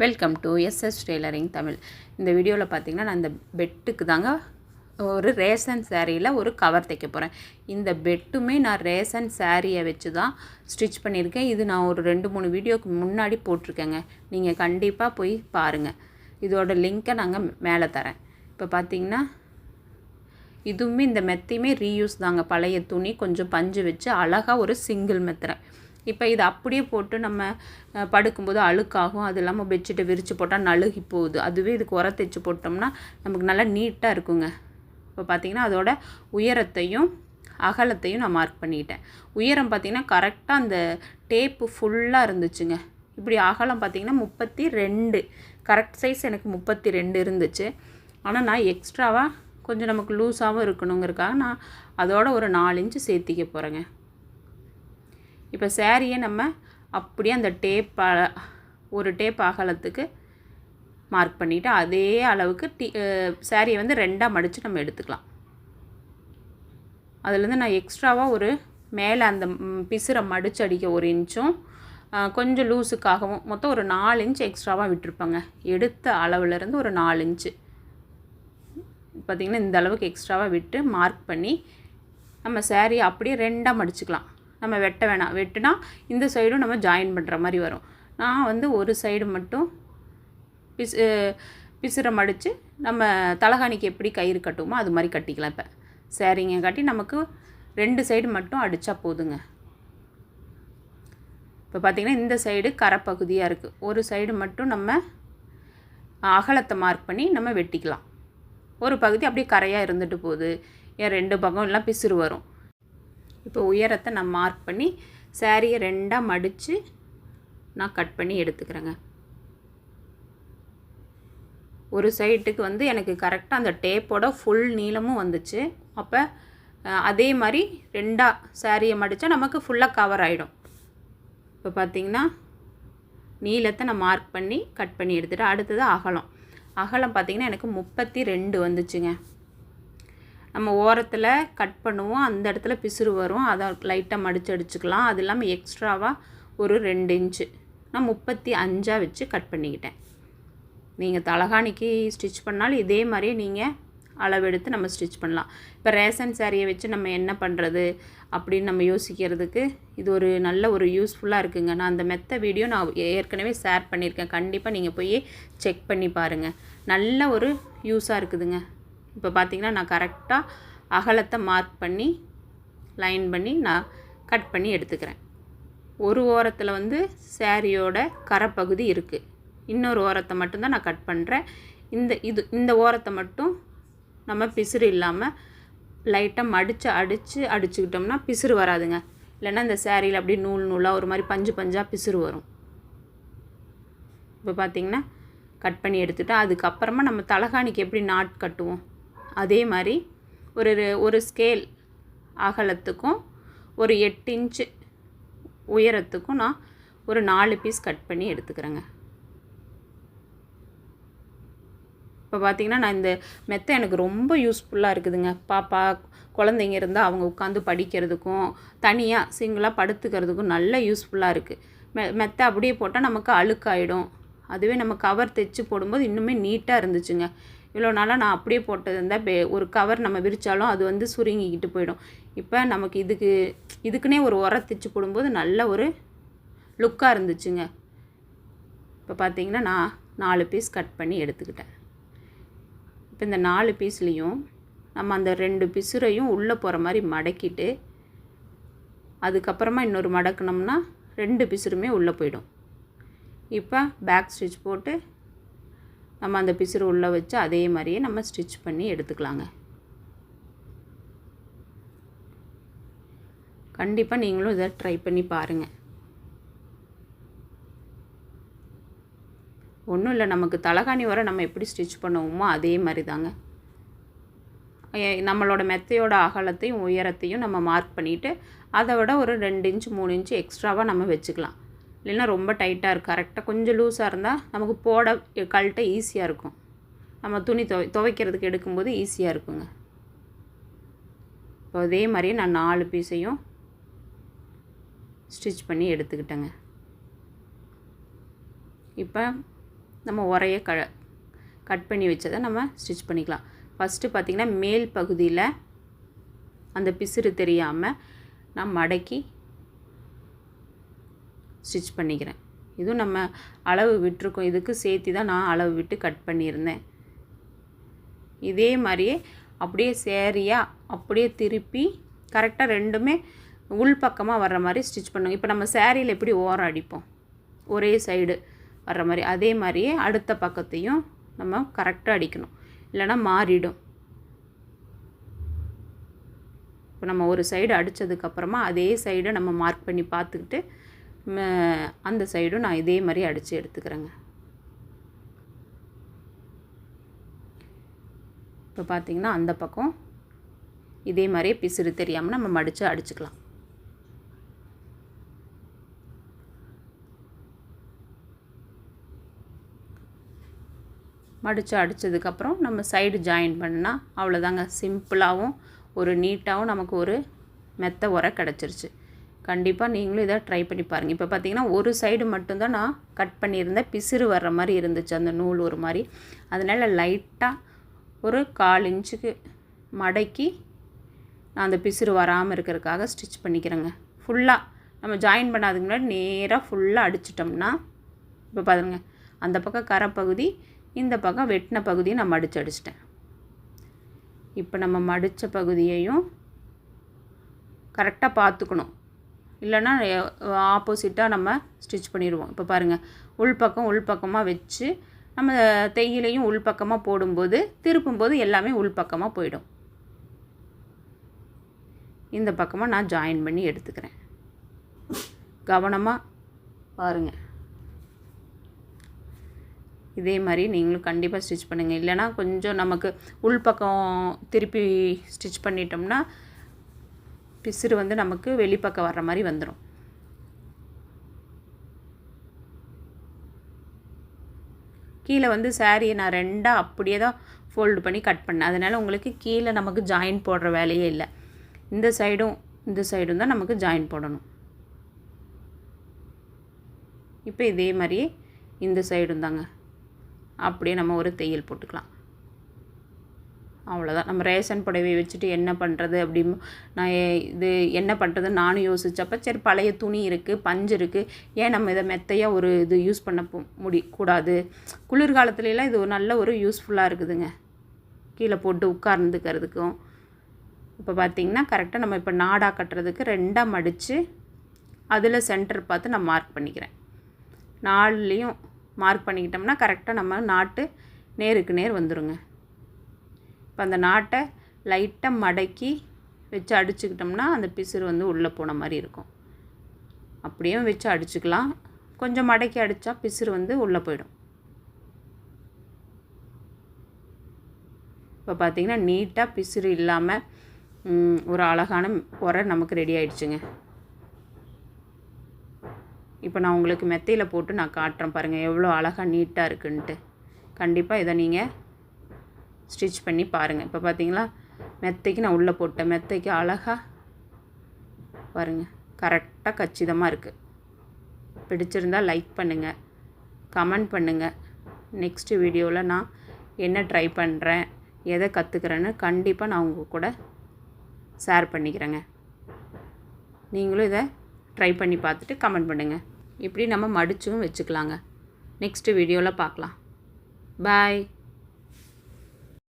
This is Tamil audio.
Welcome to SS tailoring Tamil இந்த வீடியோவில் பார்த்தீங்கன்னா நான் இந்த பெட்டுக்கு தாங்க ஒரு ரேஷன் சாரியில் ஒரு கவர் தைக்க போகிறேன் இந்த பெட்டுமே நான் ரேஷன் சாரியை வச்சு தான் ஸ்டிச் பண்ணியிருக்கேன். இது நான் ஒரு ரெண்டு மூணு வீடியோக்கு முன்னாடி போட்டிருக்கேங்க. நீங்கள் கண்டிப்பாக போய் பாருங்கள் இதோட லிங்க்கை நாங்கள் மேலே தரேன். இப்போ பார்த்தீங்கன்னா இதுவுமே இந்த மெத்தையுமே ரீயூஸ் தாங்க. பழைய துணி கொஞ்சம் பஞ்சு வச்சு அழகாக ஒரு சிங்கிள் மெத்துறேன். இப்போ இது அப்படியே போட்டு நம்ம படுக்கும்போது அழுக்காகும். அது இல்லாமல் பெட்ஷீட்டை விரித்து போட்டால் நழுகி போகுது. அதுவே இதுக்கு உர தைச்சு போட்டோம்னா நமக்கு நல்லா நீட்டாக இருக்குங்க. இப்போ பார்த்தீங்கன்னா அதோட உயரத்தையும் அகலத்தையும் நான் மார்க் பண்ணிக்கிட்டேன் உயரம் பார்த்தீங்கன்னா கரெக்டாக அந்த டேப்பு ஃபுல்லாக இருந்துச்சுங்க. இப்படி அகலம் பார்த்தீங்கன்னா முப்பத்தி ரெண்டு கரெக்ட் சைஸ் எனக்கு முப்பத்தி ரெண்டு இருந்துச்சு. ஆனால் நான் எக்ஸ்ட்ராவாக கொஞ்சம் நமக்கு லூஸாகவும் இருக்கணுங்கிறதுக்காக நான் அதோட ஒரு நாலு இன்ச்சு சேர்த்திக்க போகிறேங்க இப்போ சேரீயை நம்ம அப்படியே அந்த டேப் ஒரு டேப் அகலத்துக்கு மார்க் பண்ணிவிட்டு அதே அளவுக்கு டி சேரீயை வந்து ரெண்டாக மடித்து நம்ம எடுத்துக்கலாம். அதுலேருந்து நான் எக்ஸ்ட்ராவாக ஒரு மேலே அந்த பிசுரை மடித்து அடிக்க ஒரு இன்ச்சும் கொஞ்சம் லூஸுக்காகவும் மொத்தம் ஒரு நாலு இன்ச் எக்ஸ்ட்ராவாக விட்டுருப்பேங்க. எடுத்த அளவுலேருந்து ஒரு நாலு இன்ச்சு. பார்த்திங்கன்னா இந்த அளவுக்கு எக்ஸ்ட்ராவாக விட்டு மார்க் பண்ணி நம்ம சேரீ அப்படியே ரெண்டாக மடிச்சுக்கலாம். நம்ம வெட்ட வேணாம். வெட்டுனா இந்த சைடும் நம்ம ஜாயின் பண்ணுற மாதிரி வரும். நான் வந்து ஒரு சைடு மட்டும் பிஸ் பிசுரை மடித்து நம்ம தலகாணிக்கு எப்படி கயிறு கட்டுவோமோ அது மாதிரி கட்டிக்கலாம் இப்போ. சரிங்க கட்டி நமக்கு ரெண்டு சைடு மட்டும் அடித்தா போதுங்க. இப்போ பார்த்திங்கன்னா இந்த சைடு கரைப்பகுதியாக இருக்குது ஒரு சைடு மட்டும் நம்ம அகலத்தை மார்க் பண்ணி நம்ம வெட்டிக்கலாம். ஒரு பகுதி அப்படியே கரையாக இருந்துட்டு போகுது. ஏன் ரெண்டு பக்கம் எல்லாம் பிசுறு வரும். இப்போ உயரத்தை நான் மார்க் பண்ணி சேரீயை ரெண்டாக மடித்து நான் கட் பண்ணி எடுத்துக்கிறேங்க. ஒரு சைட்டுக்கு வந்து எனக்கு கரெக்டாக அந்த டேப்போட ஃபுல் நீளமும் வந்துச்சு. அப்போ அதே மாதிரி ரெண்டாக சேரீயை மடித்தா நமக்கு ஃபுல்லாக கவர் ஆகிடும் இப்போ பார்த்தீங்கன்னா நீளத்தை நான் மார்க் பண்ணி கட் பண்ணி எடுத்துகிட்டு அடுத்தது அகலம். அகலம் பார்த்தீங்கன்னா எனக்கு முப்பத்தி ரெண்டு வந்துச்சுங்க. நம்ம ஓரத்தில் கட் பண்ணுவோம். அந்த இடத்துல பிசுறு வரும். அதை லைட்டாக மடித்து அடிச்சுக்கலாம். அது இல்லாமல் எக்ஸ்ட்ராவாக ஒரு ரெண்டு இன்ச்சு நான் முப்பத்தி அஞ்சாக வச்சு கட் பண்ணிக்கிட்டேன். நீங்கள் தலகாணிக்கு ஸ்டிச் பண்ணாலும் இதே மாதிரியே நீங்கள் அளவெடுத்து நம்ம ஸ்டிச் பண்ணலாம். இப்போ ரேஷன் சேரீயை வச்சு நம்ம என்ன பண்ணுறது அப்படின்னு நம்ம யோசிக்கிறதுக்கு இது ஒரு நல்ல ஒரு யூஸ்ஃபுல்லாக இருக்குங்க. நான் அந்த மெத்த வீடியோ நான் ஏற்கனவே ஷேர் பண்ணியிருக்கேன். கண்டிப்பாக நீங்கள் போய் செக் பண்ணி பாருங்கள் நல்ல ஒரு யூஸாக இருக்குதுங்க. இப்போ பார்த்திங்கன்னா நான் கரெக்டாக அகலத்தை மார்க் பண்ணி லைன் பண்ணி நான் கட் பண்ணி எடுத்துக்கிறேன். ஒரு ஓரத்தில் வந்து சேரீயோட கரைப்பகுதி இருக்குது இன்னொரு ஓரத்தை மட்டும்தான் நான் கட் பண்ணுறேன் இந்த இது இந்த ஓரத்தை மட்டும் நம்ம பிசுறு இல்லாமல் லைட்டாக மடித்து அடித்து அடிச்சுக்கிட்டோம்னா பிசுறு வராதுங்க. இல்லைன்னா இந்த சேரீயில் அப்படியே நூல் நூலாக ஒரு மாதிரி பஞ்சு பஞ்சாக பிசுறு வரும். இப்போ பார்த்தீங்கன்னா கட் பண்ணி எடுத்துட்டு அதுக்கப்புறமா நம்ம தலகாணிக்கு எப்படி நாட் கட்டுவோம்? அதே மாதிரி ஒரு ஒரு ஸ்கேல் அகலத்துக்கும் ஒரு எட்டு இன்ச்சு உயரத்துக்கும் நான் ஒரு நாலு பீஸ் கட் பண்ணி எடுத்துக்கிறேங்க. இப்போ பார்த்தீங்கன்னா நான் இந்த மெத்தை எனக்கு ரொம்ப யூஸ்ஃபுல்லாக இருக்குதுங்க. பாப்பா குழந்தைங்க இருந்தால் அவங்க உட்காந்து படிக்கிறதுக்கும் தனியாக சிங்கிளாக படுத்துக்கிறதுக்கும் நல்ல யூஸ்ஃபுல்லாக இருக்குது மெ மெத்தை அப்படியே போட்டால் நமக்கு அழுக்காயிடும். அதுவே நம்ம கவர் தைச்சு போடும்போது இன்னுமே நீட்டாக இருந்துச்சுங்க. இவ்வளோ நாளாக நான் அப்படியே போட்டது இருந்தால் பே ஒரு கவர் நம்ம விரித்தாலும் அது வந்து சுருங்கிக்கிட்டு போயிடும். இப்போ நமக்கு இதுக்கு இதுக்குன்னே ஒரு உர தைச்சி போடும்போது நல்ல ஒரு லுக்காக இருந்துச்சுங்க. இப்போ பார்த்தீங்கன்னா நான் நாலு பீஸ் கட் பண்ணி எடுத்துக்கிட்டேன். இப்போ இந்த நாலு பீஸ்லேயும் நம்ம அந்த ரெண்டு பிசுரையும் உள்ளே போகிற மாதிரி மடக்கிட்டு அதுக்கப்புறமா இன்னொரு மடக்கினோம்னா ரெண்டு பிசுருமே உள்ளே போயிடும். இப்போ பேக் ஸ்டிச் போட்டு நம்ம அந்த பிசுறு உள்ளே வச்சு அதே மாதிரியே நம்ம ஸ்டிச் பண்ணி எடுத்துக்கலாங்க. கண்டிப்பாக நீங்களும் இதை ட்ரை பண்ணி பாருங்கள் ஒன்றும் இல்லை நமக்கு தலகாணி வர நம்ம எப்படி ஸ்டிச் பண்ணுவோமோ அதே மாதிரி தாங்க நம்மளோட மெத்தையோட அகலத்தையும் உயரத்தையும் நம்ம மார்க் பண்ணிவிட்டு அதை விட ஒரு ரெண்டு இன்ச் மூணு இன்ச்சு எக்ஸ்ட்ராவாக நம்ம வச்சுக்கலாம். இல்லைன்னா ரொம்ப டைட்டாக இருக்கும் கரெக்டாக கொஞ்சம் லூஸாக இருந்தால் நமக்கு போட கழட்ட ஈஸியாக இருக்கும். நம்ம துணி துவை துவைக்கிறதுக்கு எடுக்கும்போது ஈஸியாக இருக்குங்க. இப்போ அதே மாதிரியே நான் நாலு பீஸையும் ஸ்டிச் பண்ணி எடுத்துக்கிட்டேங்க. இப்போ நம்ம உரைய க கட் பண்ணி வச்சதை நம்ம ஸ்டிச் பண்ணிக்கலாம். ஃபஸ்ட்டு பார்த்திங்கன்னா மேல் பகுதியில் அந்த பிசுறு தெரியாமல் நான் மடக்கி ஸ்டிச் பண்ணிக்கிறேன். இதுவும் நம்ம அளவு விட்டுருக்கோம். இதுக்கு சேர்த்து தான் நான் அளவு விட்டு கட் பண்ணியிருந்தேன். இதே மாதிரியே அப்படியே சேரியாக அப்படியே திருப்பி கரெக்டாக ரெண்டுமே உள் பக்கமாக வர்ற மாதிரி ஸ்டிச் பண்ணுவோம் இப்போ நம்ம சேரீயில் எப்படி ஓரம் அடிப்போம்? ஒரே சைடு வர்ற மாதிரி. அதே மாதிரியே அடுத்த பக்கத்தையும் நம்ம கரெக்டாக அடிக்கணும். இல்லைன்னா மாறிடும். இப்போ நம்ம ஒரு சைடு அடித்ததுக்கப்புறமா அதே சைடை நம்ம மார்க் பண்ணி பார்த்துக்கிட்டு அந்த சைடும் நான் இதே மாதிரி அடித்து எடுத்துக்கிறேங்க. இப்போ பார்த்திங்கன்னா அந்த பக்கம் இதே மாதிரியே பிசுறு தெரியாமல் நம்ம மடித்து அடிச்சுக்கலாம். மடித்து அடித்ததுக்கப்புறம் நம்ம சைடு ஜாயின் பண்ணால் அவ்வளோதாங்க. சிம்பிளாகவும் ஒரு நீட்டாகவும் நமக்கு ஒரு மெத்த உரை கிடச்சிருச்சு. கண்டிப்பாக நீங்களும் இதை ட்ரை பண்ணி பாருங்கள் இப்போ பார்த்தீங்கன்னா ஒரு சைடு மட்டும்தான் நான் கட் பண்ணியிருந்தேன். பிசிறு வர்ற மாதிரி இருந்துச்சு அந்த நூல் ஒரு மாதிரி. அதனால் லைட்டாக ஒரு கால் இன்ச்சுக்கு மடக்கி நான் அந்த பிசிறு வராமல் இருக்கிறதுக்காக ஸ்டிச் பண்ணிக்கிறேங்க. ஃபுல்லாக நம்ம ஜாயின் பண்ணாதுக்கு முன்னாடி நேராக ஃபுல்லாக அடிச்சிட்டோம்னா இப்போ பாருங்க அந்த பக்கம் கரை பகுதி இந்த பக்கம் வெட்டின பகுதியை நான் மடித்து அடிச்சிட்டேன். இப்போ நம்ம மடித்த பகுதியையும் கரெக்டாக பார்த்துக்கணும். இல்லைன்னா ஆப்போசிட்டாக நம்ம ஸ்டிச் பண்ணிடுவோம். இப்போ பாருங்கள் உள்பக்கம் உள்பக்கமாக வச்சு நம்ம தையிலையும் உள்பக்கமாக போடும்போது திருப்பும்போது எல்லாமே உள்பக்கமாக போயிடும். இந்த பக்கமாக நான் ஜாயின் பண்ணி எடுத்துக்கிறேன். கவனமாக பாருங்கள் இதே மாதிரி நீங்களும் கண்டிப்பாக ஸ்டிச் பண்ணுங்கள் இல்லைனா கொஞ்சம் நமக்கு உள்பக்கம் திருப்பி ஸ்டிச் பண்ணிட்டோம்னா பிசுறு வந்து நமக்கு வெளிப்பக்கம் வர்ற மாதிரி வந்துடும் கீழே வந்து சாரியை நான் ரெண்டாக அப்படியே தான் ஃபோல்டு பண்ணி கட் பண்ணேன். அதனால் உங்களுக்கு கீழே நமக்கு ஜாயின் போடுற வேலையே இல்லை. இந்த சைடும் இந்த சைடும் தான் நமக்கு ஜாயின் போடணும். இப்போ இதே மாதிரியே இந்த சைடும் தாங்க. அப்படியே நம்ம ஒரு தையல் போட்டுக்கலாம். அவ்வளோதான் நம்ம ரேஷன் புடவை வச்சுட்டு என்ன பண்ணுறது அப்படி நான் இது என்ன பண்ணுறதுன்னு நானும் யோசித்தப்போ சரி பழைய துணி இருக்குது பஞ்சு இருக்குது ஏன் நம்ம இதை மெத்தையாக ஒரு இது யூஸ் பண்ண முடி கூடாது? குளிர்காலத்துலலாம் இது ஒரு நல்ல ஒரு யூஸ்ஃபுல்லாக இருக்குதுங்க. கீழே போட்டு உட்கார்ந்துக்கிறதுக்கும். இப்போ பார்த்திங்கன்னா கரெக்டாக நம்ம இப்போ நாடாக கட்டுறதுக்கு ரெண்டாக மடித்து அதில் சென்டர் பார்த்து நான் மார்க் பண்ணிக்கிறேன். நாலுலேயும் மார்க் பண்ணிக்கிட்டோம்னா கரெக்டாக நம்ம நாட்டு நேருக்கு நேர் வந்துடுங்க இப்போ அந்த நாட்டை லைட்டாக மடக்கி வச்சு அடிச்சுக்கிட்டோம்னா அந்த பிசுறு வந்து உள்ளே போன மாதிரி இருக்கும். அப்படியும் வச்சு அடிச்சுக்கலாம். கொஞ்சம் மடக்கி அடித்தா பிசுறு வந்து உள்ளே போயிடும். இப்போ பார்த்திங்கன்னா நீட்டாக பிசுறு இல்லாமல் ஒரு அழகான உரை நமக்கு ரெடி ஆயிடுச்சுங்க. இப்போ நான் உங்களுக்கு மெத்தையில் போட்டு நான் காட்டுறேன் பாருங்கள் எவ்வளோ அழகாக நீட்டாக இருக்குன்ட்டு. கண்டிப்பாக இதை நீங்கள் ஸ்டிச் பண்ணி பாருங்கள் இப்போ பார்த்தீங்களா மெத்தைக்கு நான் உள்ளே போட்டேன். மெத்தைக்கு அழகாக பாருங்கள் கரெக்டாக கச்சிதமாக இருக்குது பிடிச்சிருந்தால் லைக் பண்ணுங்கள் கமெண்ட் பண்ணுங்கள் நெக்ஸ்ட்டு வீடியோவில் நான் என்ன ட்ரை பண்ணுறேன் எதை கற்றுக்குறேன்னு கண்டிப்பாக நான் உங்கள் கூட ஷேர் பண்ணிக்கிறேங்க. நீங்களும் இதை ட்ரை பண்ணி பார்த்துட்டு கமெண்ட் பண்ணுங்கள் இப்படி நம்ம மடிச்சும் வச்சுக்கலாங்க. நெக்ஸ்ட்டு வீடியோவில் பார்க்கலாம். பாய்